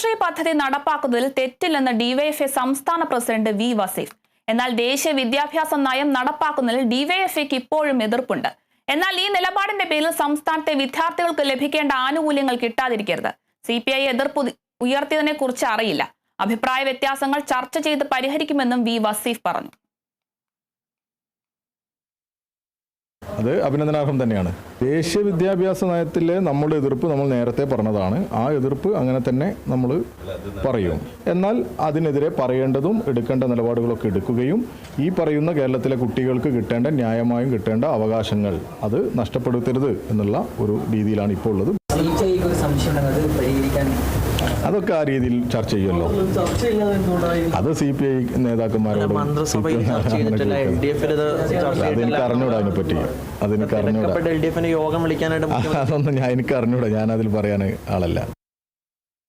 ശ്രീ പദ്ധതി നടപ്പാക്കുന്നതിൽ തെറ്റില്ലെന്ന് ഡിവൈഎഫ്ഐ സംസ്ഥാന പ്രസിഡന്റ് വി വസീഫ്. എന്നാൽ ദേശീയ വിദ്യാഭ്യാസ നയം നടപ്പാക്കുന്നതിൽ ഡിവൈഎഫ്ഐക്ക് ഇപ്പോഴും എതിർപ്പുണ്ട്. എന്നാൽ ഈ നിലപാടിന്റെ പേരിൽ സംസ്ഥാനത്തെ വിദ്യാർത്ഥികൾക്ക് ലഭിക്കേണ്ട ആനുകൂല്യങ്ങൾ കിട്ടാതിരിക്കരുത്. സി പി ഐ എതിർപ്പ് ഉയർത്തിയതിനെ കുറിച്ച് അറിയില്ല. അഭിപ്രായ വ്യത്യാസങ്ങൾ ചർച്ച ചെയ്ത് പരിഹരിക്കുമെന്നും വി വസീഫ് പറഞ്ഞു. അത് അഭിനന്ദനാർഹം തന്നെയാണ്. ദേശീയ വിദ്യാഭ്യാസ നയത്തിലെ നമ്മുടെ എതിർപ്പ് നമ്മൾ നേരത്തെ പറഞ്ഞതാണ്. ആ എതിർപ്പ് അങ്ങനെ തന്നെ നമ്മൾ പറയും. എന്നാൽ അതിനെതിരെ പറയേണ്ടതും എടുക്കേണ്ട നിലപാടുകളൊക്കെ എടുക്കുകയും ഈ പറയുന്ന കേരളത്തിലെ കുട്ടികൾക്ക് കിട്ടേണ്ട ന്യായമായും കിട്ടേണ്ട അവകാശങ്ങൾ അത് നഷ്ടപ്പെടുത്തരുത് എന്നുള്ള ഒരു രീതിയിലാണ് ഇപ്പോൾ ഉള്ളത്. അതൊക്കെ ആ രീതിയിൽ ചർച്ച ചെയ്യുമല്ലോ. അത് സി പി ഐ നേതാക്കന്മാരോട് അതെനിക്ക് അറിഞ്ഞൂടാ അതിനെ പറ്റി അതെനിക്ക് അറിഞ്ഞൂടാ അതൊന്നും ഞാൻ എനിക്ക് അറിഞ്ഞൂടാ. ഞാൻ അതിൽ പറയാൻ ആളല്ല.